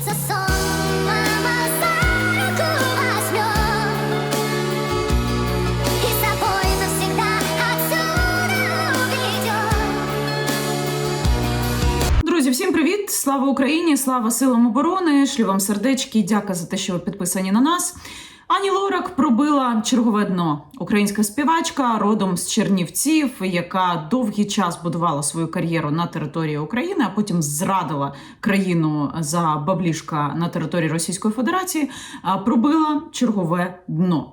It's a song. Слава Україні! Слава силам оборони! Шлю вам сердечки. Дяка за те, що ви підписані на нас. Ані Лорак пробила чергове дно. Українська співачка родом з Чернівців, яка довгий час будувала свою кар'єру на території України, а потім зрадила країну за баблішка на території Російської Федерації. Пробила чергове дно.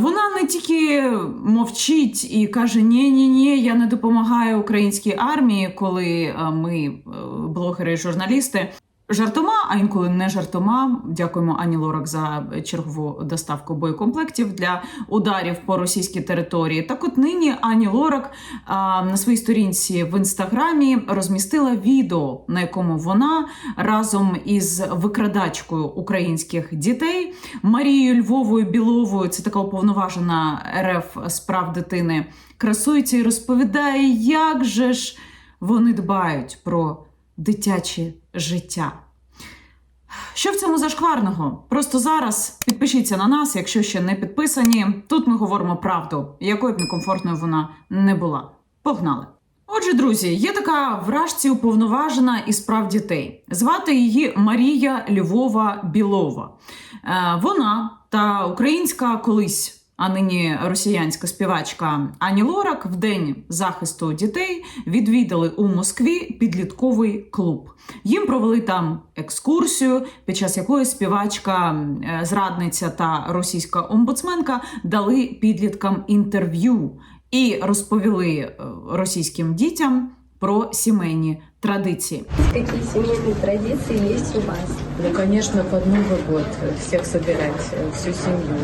Вона не тільки мовчить і каже: ні ні ні я не допомагаю українській армії, коли ми, е, блогери і журналісти, жартома, а інколи не жартома. Дякуємо Ані Лорак за чергову доставку боєкомплектів для ударів по російській території. Так, от нині Ані Лорак а, на своїй сторінці в інстаграмі розмістила відео, на якому вона разом із викрадачкою українських дітей Марією Львовою Біловою, це така уповноважена РФ з прав дитини, красується і розповідає, як же ж вони дбають про дитяче життя. Що в цьому зашкварного? Просто зараз підпишіться на нас, якщо ще не підписані. Тут ми говоримо правду, якою б некомфортною вона не була. Погнали! Отже, друзі, є така вражці уповноважена із прав дітей. Звати її Марія Львова Білова. Е, Вона та українська колись, а нині росіянська співачка Ані Лорак в день захисту дітей відвідали у Москві підлітковий клуб. Їм провели там екскурсію, під час якої співачка, е, зрадниця та російська омбудсменка дали підліткам інтерв'ю і розповіли е, російським дітям про сімейні традиції. Какие семейные традиции есть у вас? Ну, конечно, под Новый год всех собирать, э, всю семью.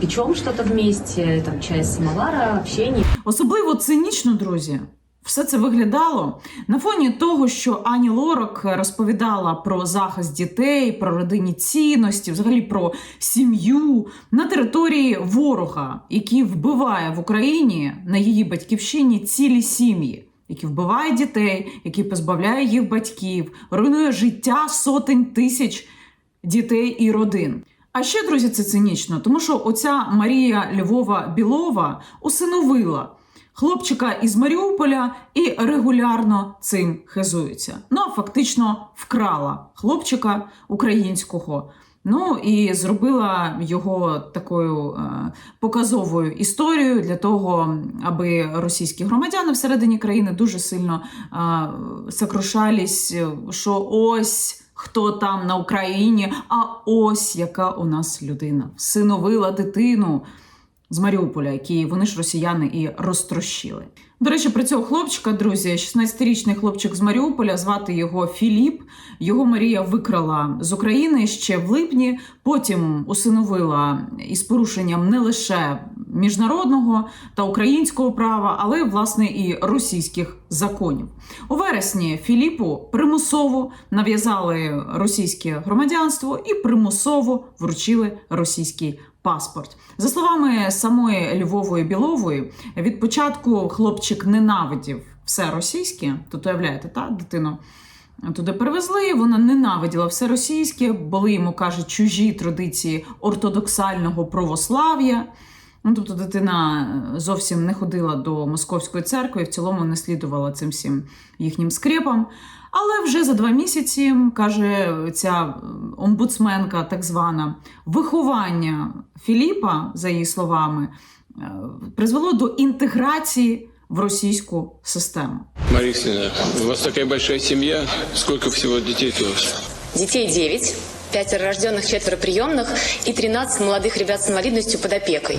печем что-то вместе, там чай с самовара, общение. Особливо цинічно, друзі. Все це виглядало на фоні того, що Ані Лорак розповідала про захист дітей, про родинні цінності, взагалі про сім'ю на території ворога, який вбиває в Україні на її батьківщині цілі сім'ї, які вбиває дітей, які позбавляє їх батьків, руйнує життя сотень тисяч дітей і родин. А ще, друзі, це цинічно, тому що оця Марія Львова Білова усиновила хлопчика із Маріуполя і регулярно цим хизується. Ну, а фактично вкрала хлопчика українського. Ну і зробила його такою е, показовою історією для того, аби російські громадяни всередині країни дуже сильно е, сокрушались, що ось хто там на Україні, а ось яка у нас людина. Всиновила дитину з Маріуполя, які вони ж росіяни і розтрощили. До речі, про цього хлопчика, друзі, 16-річний хлопчик з Маріуполя, звати його Філіп. Його Марія викрала з України ще в липні. Потім усиновила із порушенням не лише міжнародного та українського права, але власне і російських законів. У вересні Філіпу примусово нав'язали російське громадянство і примусово вручили російський паспорт. За словами самої Львової Білової, від початку хлопчик ненавидів все російське. Тут уявляєте, та дитину туди перевезли. Вона ненавиділа все російське, були йому кажуть чужі традиції ортодоксального православ'я. Ну, тобто дитина зовсім не ходила до московської церкви і в цілому не слідувала цим всім їхнім скрепам. Але вже за два місяці, каже ця омбудсменка, так звана, виховання Філіпа, за її словами, е, призвело до інтеграції в російську систему. Марисина, у вас такая большая семья. Сколько всего детей у вас? Детей 9, пятеро рожденных, четверо приемных и 13 молодых ребят с инвалидностью под опекой.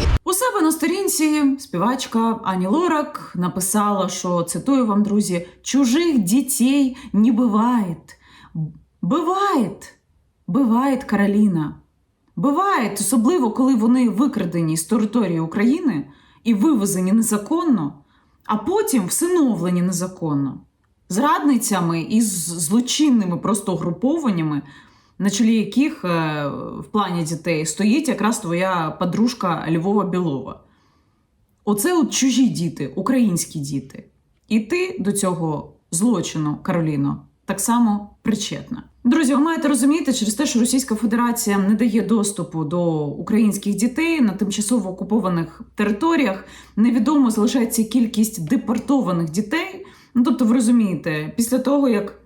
На сторінці співачка Ані Лорак написала, що цитую вам, друзі, чужих дітей не буває. Буває, буває, Кароліна. Буває, особливо коли вони викрадені з території України і вивезені незаконно, а потім всиновлені незаконно. Зрадницями і злочинними просто угрупованнями, на чолі яких е, в плані дітей стоїть якраз твоя подружка Львова Білова. Оце от чужі діти, українські діти. І ти до цього злочину, Кароліно, так само причетна. Друзі, ви маєте розуміти, через те, що Російська Федерація не дає доступу до українських дітей на тимчасово окупованих територіях, невідомо залишається кількість депортованих дітей. Ну тобто, ви розумієте, після того як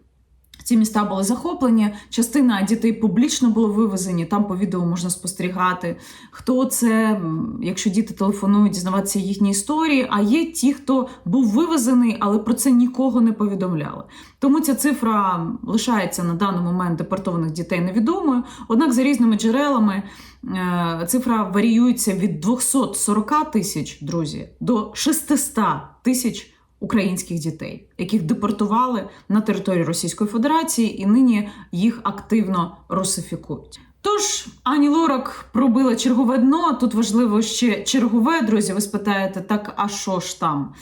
ці міста були захоплені, частина дітей публічно було вивезені. Там по відео можна спостерігати, хто це, якщо діти телефонують, дізнаватися їхні історії. А є ті, хто був вивезений, але про це нікого не повідомляли. Тому ця цифра лишається на даний момент депортованих дітей невідомою. Однак, за різними джерелами е, цифра варіюється від 240 тисяч, друзі, до 600 тисяч українських дітей, яких депортували на територію Російської Федерації, і нині їх активно русифікують. Тож Ані Лорак пробила чергове дно. Тут важливо ще чергове, друзі. Ви спитаєте, так а що ж там?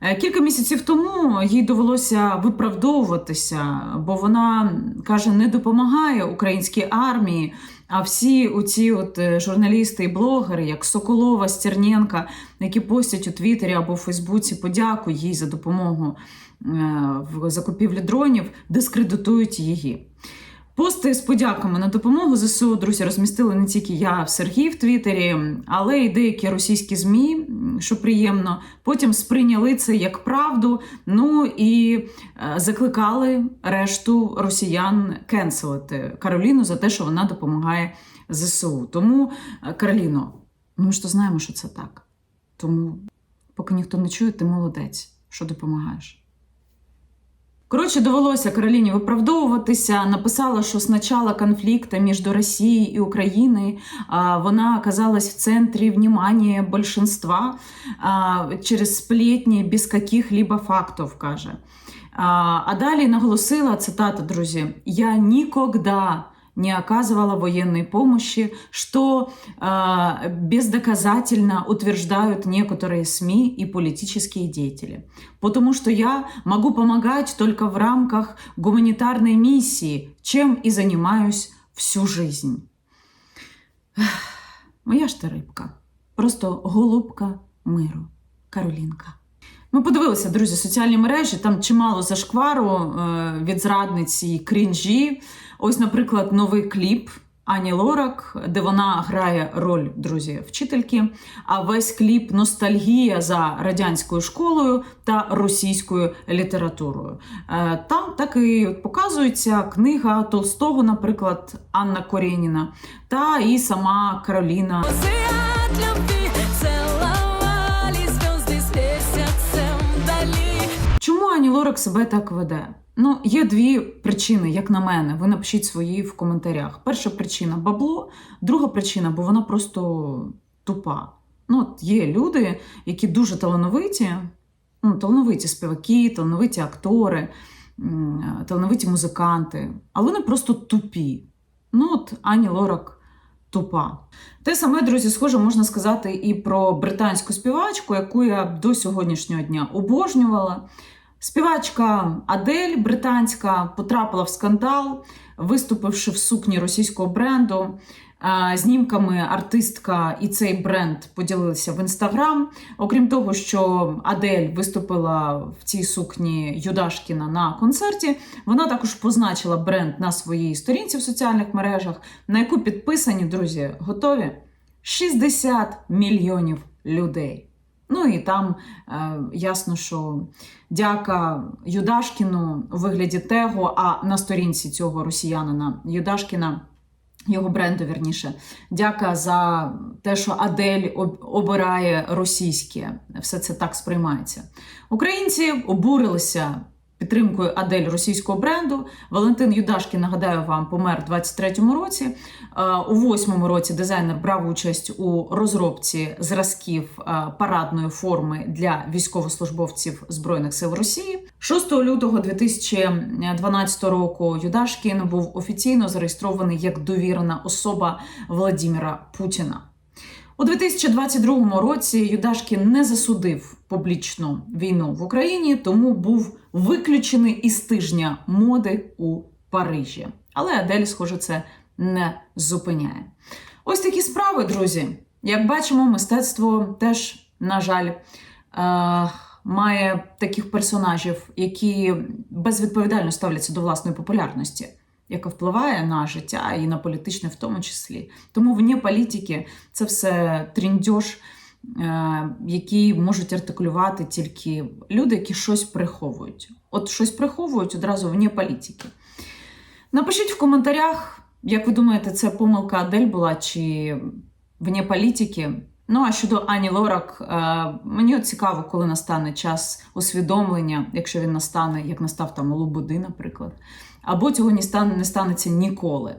Е, Кілька місяців тому їй довелося виправдовуватися, бо вона каже, не допомагає українській армії. А всі оці от е, журналісти і блогери, як Соколова, Стерненка, які постять у Твіттері або в Фейсбуці подяку їй за допомогу е, в закупівлі дронів, дискредитують її. Пости з подяками на допомогу ЗСУ, друзі, розмістили не тільки я в Сергій в Твіттері, але й деякі російські ЗМІ, що приємно. Потім сприйняли це як правду. Ну і е, закликали решту росіян кенселити Кароліну за те, що вона допомагає ЗСУ. Тому, е, Кароліно, ну ми ж то знаємо, що це так. Тому, поки ніхто не чує, ти молодець, що допомагаєш. Коротше, довелося Кароліні виправдовуватися. Написала, що з начала конфлікту між Росією і Україною вона оказалась в центрі внимання большинства через сплетні без каких-либо фактів, каже. А далі наголосила цитата, друзі: Я ніколи не оказывала военной помощи, что э, бездоказательно утверждают некоторые СМИ и политические деятели. Потому что я могу помогать только в рамках гуманитарной миссии, чем и занимаюсь всю жизнь. Ех, Моя ж ти рибка, просто голубка миру, Каролінка. Ми подивилися, друзі, соціальні мережі, там чимало зашквару е, від зрадниці і крінжі. Ось, наприклад, новий кліп Ані Лорак, де вона грає роль, друзі, вчительки. А весь кліп ностальгія за радянською школою та російською літературою. Е, Там так і показується книга Толстого, наприклад, Анна Корєніна, та і сама Кароліна. Чому Ані Лорак себе так веде? Ну, є дві причини, як на мене. Ви напишіть свої в коментарях. Перша причина бабло, друга причина, бо вона просто тупа. Ну, от є люди, які дуже талановиті, ну, талановиті співаки, талановиті актори, талановиті музиканти, але вони просто тупі. Ну, от Ані Лорак тупа. Те саме, друзі, схоже, можна сказати і про британську співачку, яку я до сьогоднішнього дня обожнювала. Співачка Адель британська потрапила в скандал, виступивши в сукні російського бренду. Знімками артистка і цей бренд поділилися в інстаграм. Окрім того, що Адель виступила в цій сукні Юдашкіна на концерті, вона також позначила бренд на своїй сторінці в соціальних мережах, на яку підписані, друзі, готові 60 мільйонів людей. Ну і там е, ясно, що дяка Юдашкіну у вигляді Того, а на сторінці цього росіянина Юдашкіна, його бренду, вірніше, дяка за те, що Адель об- обирає російське. Все це так сприймається. Українці обурилися підтримкою Адель російського бренду. Валентин Юдашкін, нагадаю вам, помер у 23-му році. Е, У восьмому році дизайнер брав участь у розробці зразків е, парадної форми для військовослужбовців Збройних сил Росії. 6 лютого 2012 року Юдашкін був офіційно зареєстрований як довірена особа Владіміра Путіна. У 2022 році Юдашкін не засудив публічну війну в Україні, тому був виключений із тижня моди у Парижі. Але Адель, схоже, це не зупиняє. Ось такі справи, друзі. Як бачимо, мистецтво теж, на жаль, е- має таких персонажів, які безвідповідально ставляться до власної популярності, яка впливає на життя і на політичне в тому числі. Тому вне політики це все тріндьош, е, який можуть артикулювати тільки люди, які щось приховують. От щось приховують одразу вне політики. Напишіть в коментарях, як ви думаєте, це помилка Адель була чи вне політики. Ну а щодо Ані Лорак, е, мені цікаво, коли настане час усвідомлення, якщо він настане, як настав там у Лободи, наприклад, або цього стане не станеться ніколи.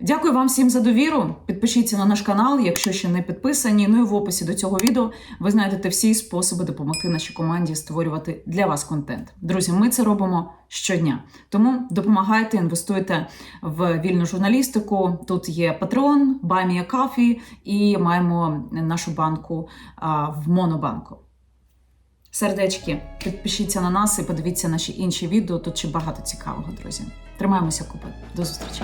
Дякую вам всім за довіру. Підпишіться на наш канал, якщо ще не підписані. Ну і в описі до цього відео ви знайдете всі способи допомогти нашій команді створювати для вас контент. Друзі, ми це робимо щодня. Тому допомагайте, інвестуйте в вільну журналістику. Тут є Patreon, a Coffee і маємо нашу банку в Монобанку. Сердечки, підпишіться на нас і подивіться наші інші відео. Тут ще багато цікавого, друзі. Тримаємося купи. До зустрічі.